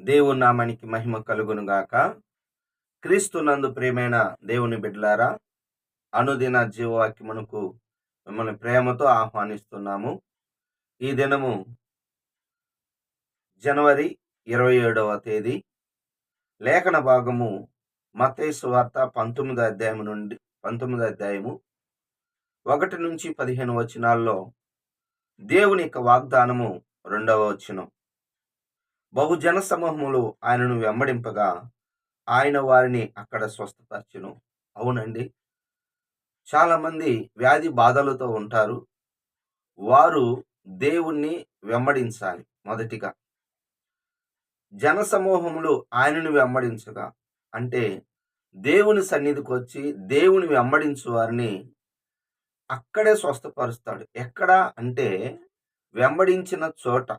దేవుని నామానికి మహిమ కలుగును గాక. క్రీస్తునందు ప్రేమైన దేవుని బిడ్డలారా అనుదిన జీవవాక్యమునకు మిమ్మల్ని ప్రేమతో ఆహ్వానిస్తున్నాము. ఈ దినము జనవరి ఇరవై ఏడవ తేదీ లేఖన భాగము మతేసు వార్త పంతొమ్మిది అధ్యాయం నుండి పంతొమ్మిది అధ్యాయము ఒకటి నుంచి పదిహేను వచనాల్లో దేవుని యొక్క వాగ్దానము రెండవ వచనం. బహుజన సమూహములు ఆయనను వెంబడింపగా ఆయన వారిని అక్కడ స్వస్థపరచును. అవునండి. చాలామంది వ్యాధి బాధలతో ఉంటారు. వారు దేవుణ్ణి వెంబడించాలి మొదటిగా. జన సమూహములు ఆయనను వెంబడించగా అంటే దేవుని సన్నిధికి వచ్చి దేవుని వెంబడించు వారిని అక్కడే స్వస్థపరుస్తాడు. ఎక్కడ? అంటే వెంబడించిన చోట.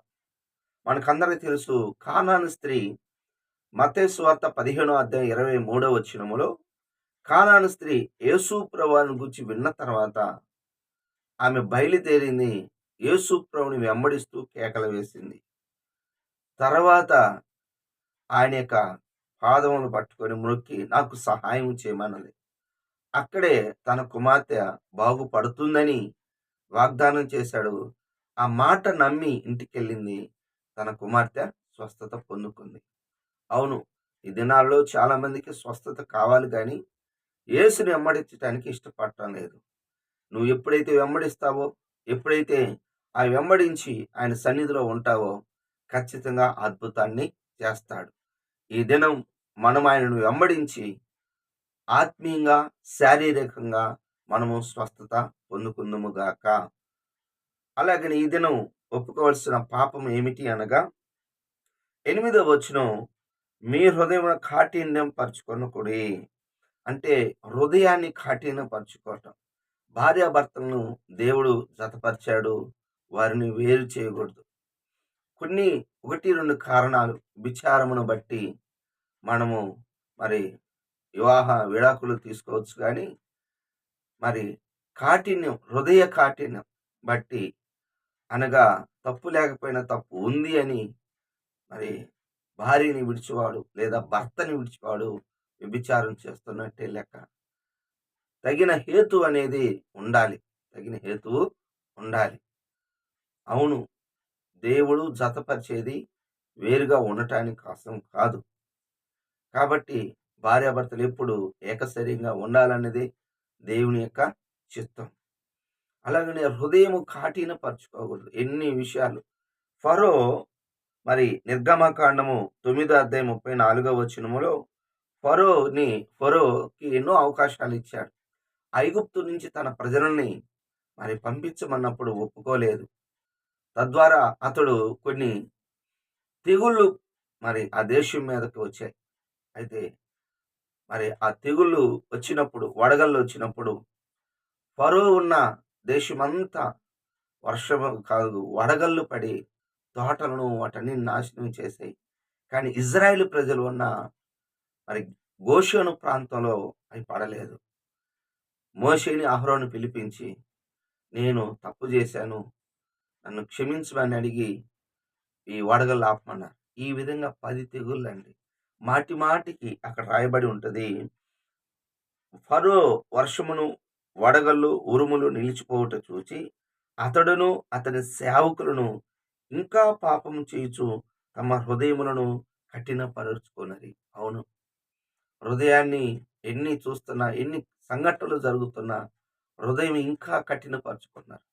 మనకందరికీ తెలుసు కానాను స్త్రీ మతే వార్త పదిహేనో అధ్యాయం ఇరవై మూడో వచ్చినములో కానాను స్త్రీ యేసు ప్రభుని గురించి విన్న తర్వాత ఆమె బయలుదేరింది. యేసు ప్రభుని వెంబడిస్తూ కేకలు వేసింది. తర్వాత ఆయన యొక్క పాదములు పట్టుకొని మ్రొక్కి నాకు సహాయం చేయమన్నది. అక్కడే తన కుమార్తె బాగుపడుతుందని వాగ్దానం చేశాడు. ఆ మాట నమ్మి ఇంటికెళ్ళింది. తన కుమార్తె స్వస్థత పొందుకుంది. అవును ఈ దినాల్లో చాలా మందికి స్వస్థత కావాలి కానీ యేసుని వెంబడించడానికి ఇష్టపడటం లేదు. నువ్వు ఎప్పుడైతే వెంబడిస్తావో ఎప్పుడైతే ఆ వెంబడించి ఆయన సన్నిధిలో ఉంటావో ఖచ్చితంగా అద్భుతాన్ని చేస్తాడు. ఈ దినం మనం ఆయనను వెంబడించి ఆత్మీయంగా శారీరకంగా మనము స్వస్థత పొందుకుందుముగాక అలాగని ఈ దినం ఒప్పుకోవాల్సిన పాపం ఏమిటి అనగా ఎనిమిదో వచనం మీ హృదయం కాఠిన్యం పరుచుకొనకుడి అంటే హృదయాన్ని కాఠిన్యం పరుచుకోవటం భార్యాభర్తలను దేవుడు జతపరిచాడు వారిని వేరు చేయకూడదు. కొన్ని ఒకటి రెండు కారణాలు విచారమును బట్టి మనము మరి వివాహ విడాకులు తీసుకోవచ్చు కానీ మరి కాఠిన్యం హృదయ కాఠిన్యం బట్టి అనగా తప్పు లేకపోయినా తప్పు ఉంది అని మరి భార్యని విడిచివాడు లేదా భర్తని విడిచివాడు వ్యభిచారం చేస్తున్నట్టే లెక్క. తగిన హేతు అనేది ఉండాలి. తగిన హేతువు ఉండాలి. అవును దేవుడు జతపరిచేది వేరుగా ఉండటానికి కోసం కాదు. కాబట్టి భార్యాభర్తలు ఎప్పుడు ఏకశరీరంగా ఉండాలనేది దేవుని యొక్క చిత్తం. అలాగనే హృదయము కాఠిన పరచుకోకూడదు ఎన్ని విషయాలు. ఫరో మరి నిర్గమకాండము తొమ్మిదో అధ్యాయం ముప్పై నాలుగో వచనములో ఫరోని ఫరోకి ఎన్నో అవకాశాలు ఇచ్చాడు. ఐగుప్తు నుంచి తన ప్రజలని మరి పంపించమన్నప్పుడు ఒప్పుకోలేదు. తద్వారా అతడు కొన్ని తెగుళ్ళు మరి ఆ దేశం మీదకి వచ్చాయి. అయితే మరి ఆ తెగుళ్ళు వచ్చినప్పుడు వడగళ్ళు వచ్చినప్పుడు ఫరో ఉన్న దేశమంతా వర్షము కాదు వడగళ్ళు పడి తోటలను వాటన్ని నాశనం చేసాయి. కానీ ఇజ్రాయెల్ ప్రజలు ఉన్న మరి గోషను ప్రాంతంలో అవి పడలేదు. మోషేని అహరోను పిలిపించి నేను తప్పు చేశాను నన్ను క్షమించమని అడిగి ఈ వడగళ్ళు ఆపమన్నారు. ఈ విధంగా పది తెగుళ్ళు అండి మాటి మాటికి అక్కడ రాయబడి ఉంటుంది. ఫరో వర్షమును వడగళ్ళు ఉరుములు నిలిచిపోవుట చూచి అతడును అతని సేవకులను ఇంకా పాపం చేయుచు తమ హృదయములను కఠినపరుచుకున్నది అవును. హృదయాన్ని ఎన్ని చూస్తున్నా ఎన్ని సంఘటనలు జరుగుతున్నా హృదయం ఇంకా కఠినపరుచుకున్నారు.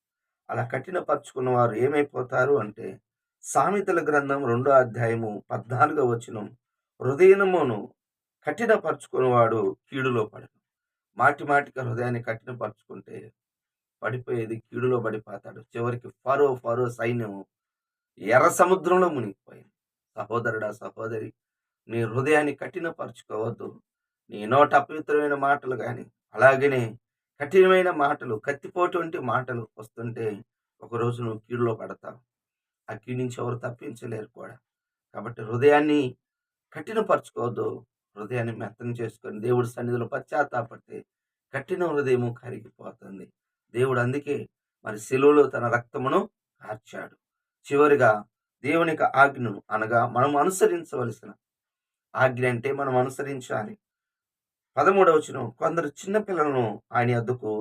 అలా కఠినపరుచుకున్న వారు ఏమైపోతారు అంటే సామెతల గ్రంథం రెండో అధ్యాయము పద్నాలుగో వచనం హృదయమును కఠినపరుచుకున్నవాడు కీడులో పడను మాటి మాటికి హృదయాన్ని కఠినపరుచుకుంటే పడిపోయేది కీడులో పడిపోతాడు. చివరికి ఫరో ఫరో సైన్యం ఎర్ర సముద్రంలో మునిగిపోయింది. సహోదరుడా సహోదరి నీ హృదయాన్ని కఠినపరుచుకోవద్దు. నీ నోట అపవిత్రమైన మాటలు కానీ అలాగనే కఠినమైన మాటలు కత్తిపోటువంటి మాటలు వస్తుంటే ఒకరోజు నువ్వు కీడులో పడతావు. ఆ కీడు నుంచి ఎవరు తప్పించలేరు కూడా. కాబట్టి హృదయాన్ని కఠినపరచుకోవద్దు. హృదయాన్ని మెత్తం చేసుకొని దేవుడి సన్నిధిలో పశ్చాత్తాపడితే కఠిన హృదయము కరిగిపోతుంది. దేవుడు అందుకే మరి శిలువలో తన రక్తమును కార్చాడు. చివరిగా దేవుని యొక్క ఆజ్ఞను అనగా మనం అనుసరించవలసిన ఆజ్ఞ అంటే మనం అనుసరించాలి. పదమూడవచనం కొందరు చిన్న పిల్లలను ఆయన అద్దుకు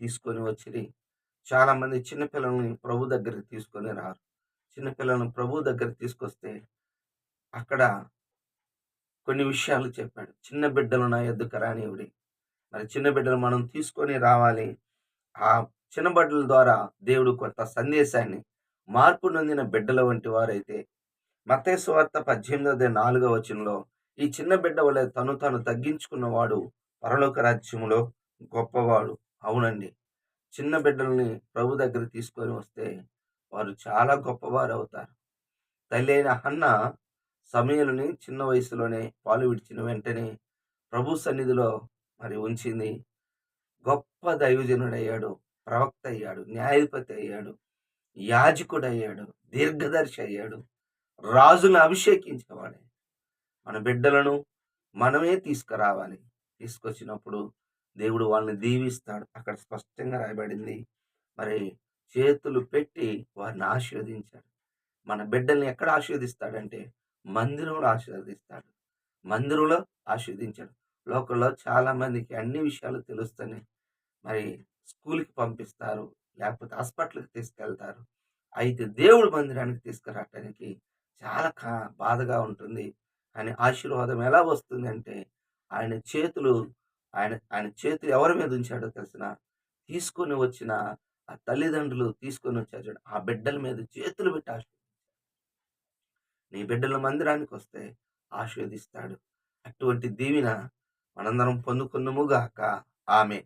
తీసుకొని వచ్చిరి. చాలామంది చిన్న పిల్లల్ని ప్రభు దగ్గరికి తీసుకొని రారు. చిన్నపిల్లలను ప్రభు దగ్గర తీసుకొస్తే అక్కడ కొన్ని విషయాలు చెప్పాడు. చిన్న బిడ్డలు నా ఎద్దుకు రానివుడి మరి చిన్న బిడ్డలు మనం తీసుకొని రావాలి. ఆ చిన్న బిడ్డల ద్వారా దేవుడు కొంత సందేశాన్ని మార్పు నొందిన బిడ్డల వంటి వారైతే మతేశ్వార్త పద్దెనిమిది నాలుగవ వచనంలో ఈ చిన్న బిడ్డ వలె తను తను తగ్గించుకున్నవాడు పరలోక రాజ్యంలో గొప్పవాడు. అవునండి. చిన్న బిడ్డల్ని ప్రభు దగ్గర తీసుకొని వస్తే వారు చాలా గొప్పవారు అవుతారు తల్లి అయిన సమయలుని చిన్న వయసులోనే పాలు విడిచిన వెంటనే ప్రభు సన్నిధిలో మరి ఉంచింది. గొప్ప దైవజనుడయ్యాడు ప్రవక్త అయ్యాడు న్యాయాధిపతి అయ్యాడు యాజకుడు అయ్యాడు దీర్ఘదర్శి అయ్యాడు రాజును అభిషేకించేవాడే. మన బిడ్డలను మనమే తీసుకురావాలి. తీసుకొచ్చినప్పుడు దేవుడు వాళ్ళని దీవిస్తాడు. అక్కడ స్పష్టంగా రాయబడింది. మరి చేతులు పెట్టి వారిని ఆశీర్వదించాడు. మన బిడ్డల్ని ఎక్కడ ఆశీర్వదిస్తాడంటే మందిరంలో ఆశీర్వదిస్తాడు. మందిరంలో ఆశీర్వదించాడు. లోకల్లో చాలా మందికి అన్ని విషయాలు తెలుస్తాయి మరి స్కూల్కి పంపిస్తారు లేకపోతే హాస్పిటల్కి తీసుకెళ్తారు. అయితే దేవుడు మందిరానికి తీసుకురావటానికి చాలా కా బాధగా ఉంటుంది. ఆయన ఆశీర్వాదం ఎలా వస్తుంది అంటే ఆయన చేతులు ఆయన ఆయన చేతులు ఎవరి మీద ఉంచాడో తెలిసిన తీసుకొని వచ్చిన ఆ తల్లిదండ్రులు తీసుకొని వచ్చారు ఆ బిడ్డల మీద చేతులు పెట్టి నీ బిడ్డల మందిరానికి వస్తే ఆశీర్వదిస్తాడు. అటువంటి దీవెన మనందరం పొందుకున్నముగాక ఆమె